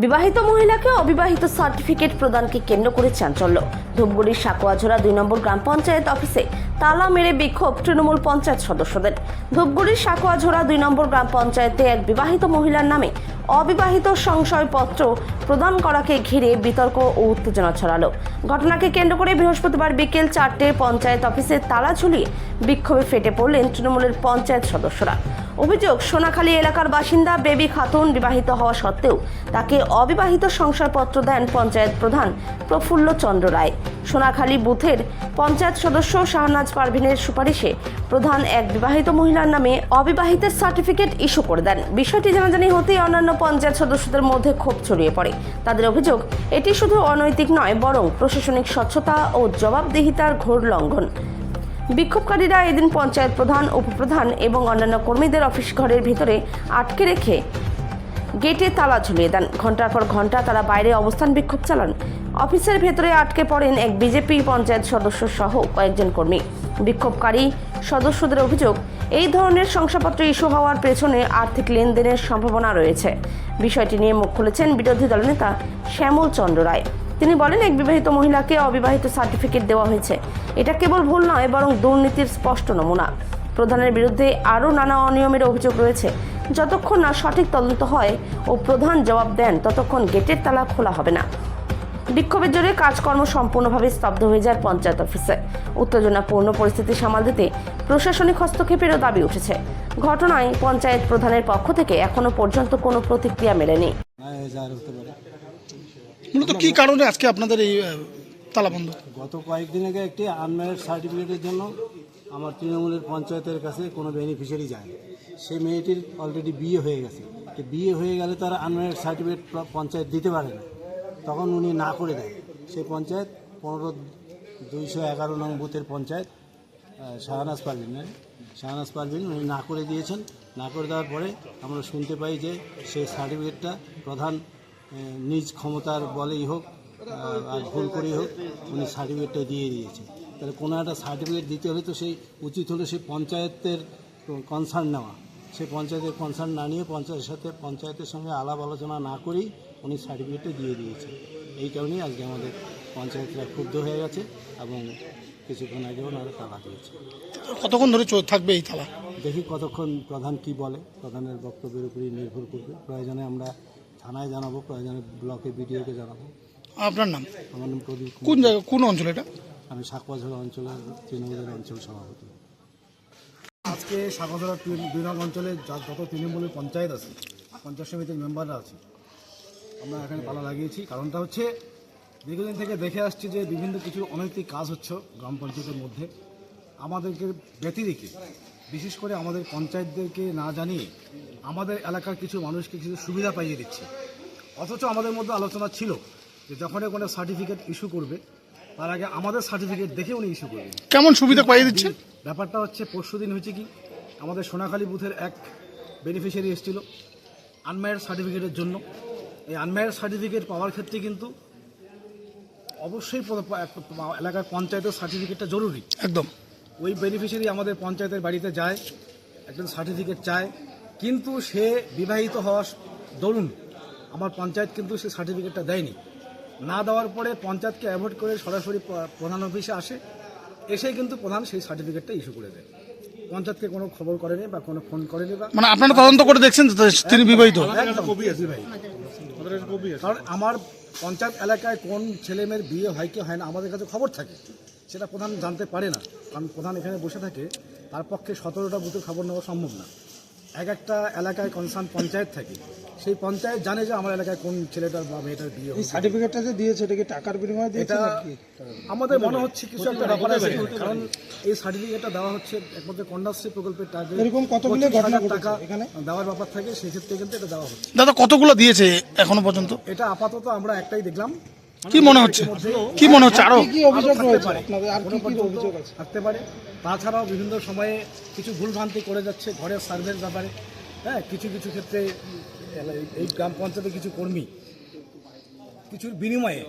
বিবাহিত মহিলাকে অবিবাহিত সার্টিফিকেট প্রদানকে কেন্দ্র করে চাঞ্চল্য। ধূপগুড়ির সাকুয়াঝোড়া দুই নম্বর গ্রাম পঞ্চায়েত অফিসে তালা মেরে বিক্ষোভ তৃণমূল পঞ্চায়েত সদস্যদের। ধূপগুড়ির সাকুয়াঝোড়া দুই নম্বর গ্রাম পঞ্চায়েতে এক বিবাহিত মহিলার নামে অবিবাহিত সংশয়পত্র প্রদান করাকে ঘিরে বিতর্ক ও উত্তেজনা ছড়ালো। ঘটনাকে কেন্দ্র করে বৃহস্পতিবার বিকেল চারটে পঞ্চায়েত অফিসে তালা ঝুলিয়ে বিক্ষোভে ফেটে পড়লেন তৃণমূলের পঞ্চায়েত সদস্যরা। অভিযোগ, সোনাখালী এলাকার বাসিন্দা বেবি খাতুন বিবাহিত হওয়া সত্ত্বেও তাকে অবিবাহিত সংশয়পত্র দেন পঞ্চায়েত প্রধান প্রফুল্ল চন্দ্র রায়। সোনাখালী বুথের পঞ্চায়েত সদস্য শাহনাজ পারভিনের সুপারিশে প্রধান এক বিবাহিত মহিলার নামে অবিবাহিতের সার্টিফিকেট ইস্যু করে দেন। বিষয়টি জানাজানি হতেই অন্যান্য পঞ্চায়েত সদস্যদের মধ্যে ক্ষোভ ছড়িয়ে পড়ে। তাদের অভিযোগ, এটি শুধু অনৈতিক নয়, বরং প্রশাসনিক স্বচ্ছতা ও জবাবদিহিতার ঘোর লঙ্ঘন। বিক্ষোভকারীরা এদিন পঞ্চায়েত প্রধান, উপপ্রধান এবং অন্যান্য কর্মীদের অফিস ঘরের ভিতরে আটকে রেখে গেটে তালা ঝুলিয়ে দেন। ঘণ্টার পর ঘণ্টা তারা বাইরে অবস্থান বিক্ষোভ চালান। অফিসের ভেতরে আটকে পড়েন এক বিজেপি পঞ্চায়েত সদস্য সহ কয়েকজন কর্মী। বিক্ষোভকারী সদস্যদের অভিযোগ, এই ধরনের শংসাপত্র ইস্যু হওয়ার পেছনে আর্থিক লেনদেনের সম্ভাবনা রয়েছে। বিষয়টি নিয়ে মুখ খুলেছেন বিরোধী দলনেতা শ্যামল চন্দ্র রায়। তিনি বলেন, এক বিবাহিত মহিলাকে অবিবাহিত সার্টিফিকেট দেওয়া হয়েছে। এটা কেবল ভুল নয়, বরং দুর্নীতির স্পষ্ট নমুনা। প্রধানের বিরুদ্ধে আরও নানা অনিয়মের অভিযোগ রয়েছে। যতক্ষণ না সঠিক তদন্ত হয় ও প্রধান জবাব দেন, ততক্ষণ গেটের তালা খোলা হবে না। বিক্ষোভের জোরে কাজকর্ম সম্পূর্ণভাবে স্তব্ধ হয়ে যায় পঞ্চায়েত অফিসে। উত্তেজনাপূর্ণ পরিস্থিতি সামাল দিতে প্রশাসনিক হস্তক্ষেপেরও দাবি উঠেছে। ঘটনায় পঞ্চায়েত প্রধানের পক্ষ থেকে এখনও পর্যন্ত কোনো প্রতিক্রিয়া মেলেনি। মূলত কি কারণে আজকে আপনাদের এই তালাবন্ধ তালা বন্ধ? গত কয়েকদিন আগে একটি আনম্যারিড সার্টিফিকেটের জন্য আমার তৃণমূলের পঞ্চায়েতের কাছে কোনো বেনিফিশিয়ারি যায় সেই মেয়েটির অলরেডি বিয়ে হয়ে গেছে। তো বিয়ে হয়ে গেলে তারা আনম্যারিড সার্টিফিকেট পঞ্চায়েত দিতে পারে না। তখন উনি না করে দেয়। সেই পঞ্চায়েত পনেরো দুইশো এগারো নং বুথের পঞ্চায়েত শাহনাজ পারভিন শাহনাজ পারভিন উনি না করে দিয়েছেন। না করে দেওয়ার পরে আমরা শুনতে পাই যে সেই সার্টিফিকেটটা প্রধান নিজ ক্ষমতার বলেই হোক আর ভুল করেই হোক উনি সার্টিফিকেটটা দিয়ে দিয়েছে তাহলে কোনো একটা সার্টিফিকেট দিতে হলে তো সেই উচিত হলো সেই পঞ্চায়েতের কনসার্ন নেওয়া। সেই পঞ্চায়েতের কনসার্ন না নিয়ে পঞ্চায়েতের সাথে পঞ্চায়েতের সঙ্গে আলাপ আলোচনা না করেই উনি সার্টিফিকেটটা দিয়ে দিয়েছে এই কারণেই আজকে আমাদের পঞ্চায়েতরা ক্ষুব্ধ হয়ে গেছে এবং কিছুক্ষণ আগে ওনারা তালা দিয়েছে কতক্ষণ ধরে থাকবে এই তালা? দেখি কতক্ষণ প্রধান কি বলে প্রধানের বক্তব্যের উপরেই নির্ভর করবে। প্রয়োজনে আমরা থানায় জানাব প্রয়োজনে ব্লকে বিডিওকে জানাব। আপনার নাম? আমার নাম প্রদীপ কুমার। কোন জায়গা কোন অঞ্চল এটা? আমি সাকবাঝড় অঞ্চলের তৃণমূলের অঞ্চল সভাপতি। আজকে সাগরতলা দুই নং অঞ্চলে যা- যত তৃণমূলের পঞ্চায়েত আছে পঞ্চায়েত সমিতির মেম্বাররা আছে আমরা এখানে পালা লাগিয়েছি। কারণটা হচ্ছে দীর্ঘদিন থেকে দেখে আসছি যে বিভিন্ন কিছু অনৈতিক কাজ হচ্ছে গ্রাম পঞ্চায়েতের মধ্যে। আমাদেরকে ব্যতি রেখে বিশেষ করে আমাদের পঞ্চায়েতদেরকে না জানিয়ে আমাদের এলাকার কিছু মানুষকে কিছু সুবিধা পাইয়ে দিচ্ছে। অথচ আমাদের মধ্যে আলোচনা ছিল যে যখনই কোনো সার্টিফিকেট ইস্যু করবে তার আগে আমাদের সার্টিফিকেট দেখে উনি ইস্যু করবেন। কেমন সুবিধা পাইয়ে দিচ্ছে? ব্যাপারটা হচ্ছে পরশু দিন হয়েছে কি আমাদের সোনাখালী বুথের এক বেনিফিশিয়ারি এসেছিল আনম্যারিড সার্টিফিকেটের জন্য। এই আনম্যারিড সার্টিফিকেট পাওয়ার ক্ষেত্রে কিন্তু অবশ্যই এলাকার পঞ্চায়েতের সার্টিফিকেটটা জরুরি। একদম। ওই বেনিফিশিয়ারি আমাদের পঞ্চায়েতের বাড়িতে যায় একজন সার্টিফিকেট চায় কিন্তু সে বিবাহিত হওয়ার দরুন আমার পঞ্চায়েত কিন্তু সে সার্টিফিকেটটা দেয়নি। না দেওয়ার পরে পঞ্চায়েতকে অ্যাভয়েড করে সরাসরি প্রধান অফিসে আসে এসে কিন্তু প্রধান সেই সার্টিফিকেটটা ইস্যু করে দেয়। পঞ্চায়েতকে কোনো খবর করেনি বা কোনো ফোন করেনি বা মানে আপনারা তদন্ত করে দেখছেন তিনি বিবাহিত। কারণ আমার পঞ্চায়েত এলাকায় কোন ছেলে মেয়ের বিয়ে হয় কি হয় না আমাদের কাছে খবর থাকে। সেটা প্রধান জানতে পারে না কারণ প্রধান এখানে বসে থাকে তার পক্ষে সতেরোটা বুথের খবর নেওয়া সম্ভব না। এক একটা এলাকায় কনসার্ন পঞ্চায়েত থাকে সেই পঞ্চায়েত জানে যে আমার এলাকায় কোন ছেলেটার বা মেয়েটার বিয়ে। সার্টিফিকেটটা যে দিয়েছে এটা কি টাকার বিনিময়ে এটা আমাদের মনে হচ্ছে কিছু একটা ব্যাপার আছে কারণ এই সার্টিফিকেটটা দেওয়া হচ্ছে একমাত্র কন্যাশ্রী প্রকল্পের টাকা এরকম কতগুলো 25,000 ঘটনা টাকা এখানে? দেওয়ার ব্যাপার থাকে সেক্ষেত্রে কিন্তু এটা দেওয়া হচ্ছে। দাদা কতগুলো দিয়েছে এখনও পর্যন্ত? এটা আপাতত আমরা একটাই দেখলাম কি মনে হচ্ছে? কি মনে হচ্ছে আরও? কি অভিযোগ আরও পারে। আপনাদের আর কি কি অভিযোগ আছে? থাকতে পারে। তাছাড়াও বিভিন্ন সময়ে কিছু ভুলভ্রান্তি করে যাচ্ছে ঘরের সার্ভের ব্যাপারে। হ্যাঁ কিছু কিছু ক্ষেত্রে এই- গ্রাম পঞ্চায়েতের কিছু কর্মী কিছুর বিনিময়ে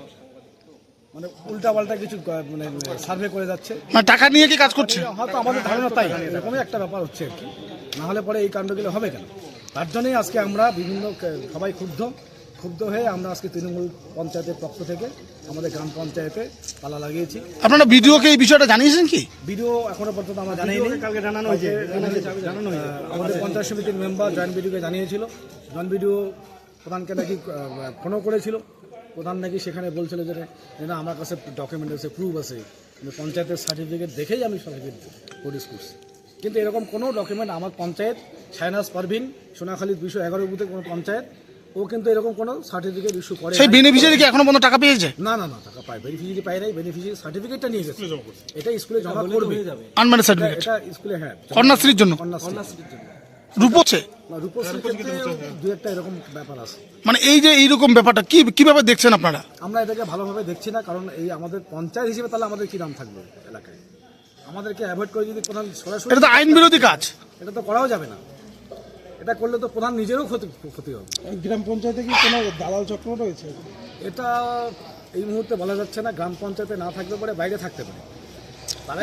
মানে উল্টাপাল্টা কিছু মানে সার্ভে করে যাচ্ছে। মানে টাকা নিয়ে কি কাজ করছে? হয়তো আমাদের ধারণা তাই এরকমই একটা ব্যাপার হচ্ছে আর কি। না হলে পরে এই কাণ্ডগুলো হবে কেন? তার জন্যই আজকে আমরা বিভিন্ন সবাই ক্ষুব্ধ। ক্ষুব্ধ হয়ে আমরা আজকে তৃণমূল পঞ্চায়েতের পক্ষ থেকে আমাদের গ্রাম পঞ্চায়েতে তালা লাগিয়েছি। আপনারা ভিডিওকে এই বিষয়টা জানিয়েছেন কি? ভিডিও এখনও পর্যন্ত আমরা জানাইনি। কালকে জানানো হয়েছে? জানানো হয়েছে। আমাদের পঞ্চায়েত সমিতির মেম্বার জয়েন্ট বিডিওকে জানিয়েছিল। জয়েন্ট বিডিও প্রধানকে নাকি ফোনও করেছিল। প্রধান নাকি সেখানে বলছিল যে না আমার কাছে ডকুমেন্ট আছে প্রুফ আছে। পঞ্চায়েতের সার্টিফিকেট দেখেই আমি সার্টিফিকেট প্রডিউস করছি। কিন্তু এরকম কোনো ডকুমেন্ট আমার পঞ্চায়েত সাইনাস পারভিন সোনাখালী দুইশো এগারো বুথের কোনো পঞ্চায়েত ও কিন্তু এরকম কোনো সার্টিফিকেট ইস্যু করে সেই বেনিফিশিয়ারি কি এখনও পর্যন্ত টাকা পেয়েছে? না না না টাকা পায়। বেনিফিশিয়ারি পায় নাই বেনিফিশিয়ারি সার্টিফিকেটটা নিয়ে গেছে। এটা স্কুলে জমা করবে। আনম্যারিড এটা- সার্টিফিকেট এটা স্কুলে হ্যাঁ কন্যাশ্রীর জন্য। কন্যাশ্রীর জন্য। একটা এরকম ব্যাপার আছে। মানে এই যে এইরকম ব্যাপারটা কি কীভাবে দেখছেন আপনারা? আমরা এটাকে ভালোভাবে দেখছি না কারণ এই আমাদের পঞ্চায়েত হিসেবে তাহলে আমাদের কি নাম থাকবে এলাকায়? আমাদেরকে অ্যাভয়েড করে যদি সরাসরি এটা তো আইন বিরোধী কাজ। এটা তো করাও যাবে না। এটা করলে তো প্রধান নিজেরও ক্ষতি ক্ষতি হবে। গ্রাম পঞ্চায়েতে কি কোনো দালাল চক্র রয়েছে? এটা এই মুহূর্তে বলা যাচ্ছে না গ্রাম পঞ্চায়েতে না থাকতে পারে বাইরে থাকতে পারে।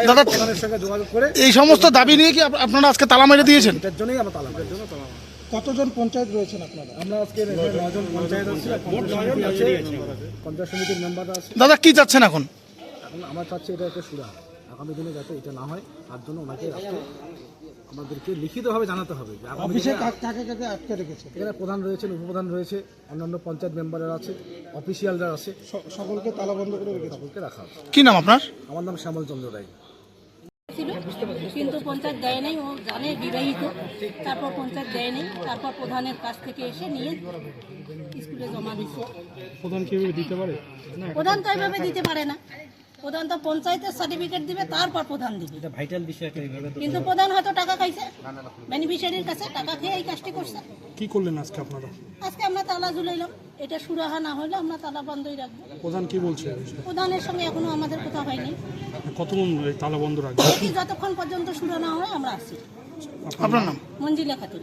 দাদা, প্রধানের সঙ্গে যোগাযোগ করে এই সমস্ত দাবি নিয়ে কি আপনারা আজকে তালা মেরে দিয়েছেন? এটার জন্যই আমরা তালা মারি। জন্য তালা কতজন পঞ্চায়েত রয়েছেন আপনারা? আমরা আজকে নজন পঞ্চায়েত আছে পঞ্চায়েত সমিতির মেম্বাররা আছে। দাদা কি চাচ্ছেন এখন? এখন আমার চাচ্ছি এটা একটা সুরা আগামী দিনে যাতে এটা না হয় তার জন্য ওনাকে আমাদেরকে লিখিতভাবে জানাতে হবে কাকে কাকে আটকে রেখেছে? এখানে প্রধান রয়েছেন উপপ্রধান রয়েছে অন্যান্য পঞ্চায়েত মেম্বাররা আছে অফিসিয়ালরা আছে। সকলকে তালা বন্ধ করে রেখেছে। সকলকে রাখা আছে কি নাম আপনার? আমার নাম শ্যামল চন্দ্র রায়। ছিল কিন্তু পঞ্চায়েত দেয় নাই ও জানে বিবাহিত। তারপর পঞ্চায়েত দেয় নাই তারপর প্রধানের কাছ থেকে এসে নিয়ে স্কুলে জমা দিচ্ছে প্রধান কীভাবে দিতে পারে? প্রধান তো এইভাবে দিতে পারে না। প্রধান তো পঞ্চায়েতের সার্টিফিকেট দিবে তারপর প্রধান দিবে। এটা ভাইটাল বিষয় কিন্তু প্রধান হয়তো টাকা খাইছে বেনিফিশিয়ারির কাছে টাকা খেয়ে এই কাজটি করছে। কি করলেন আজকে আপনারা? আজকে আমরা তালা ঝুলাইলাম এটা সুরাহা না হলে আমরা তালা বন্ধই রাখব। প্রধান কি বলছে প্রধানের সঙ্গে এখনও আমাদের কথা হয়নি। কতক্ষণ তালা বন্ধ রাখবে যতক্ষণ পর্যন্ত সুরা না হয় আমরা আসি। আপনার নাম? মঞ্জিলা খাতুন।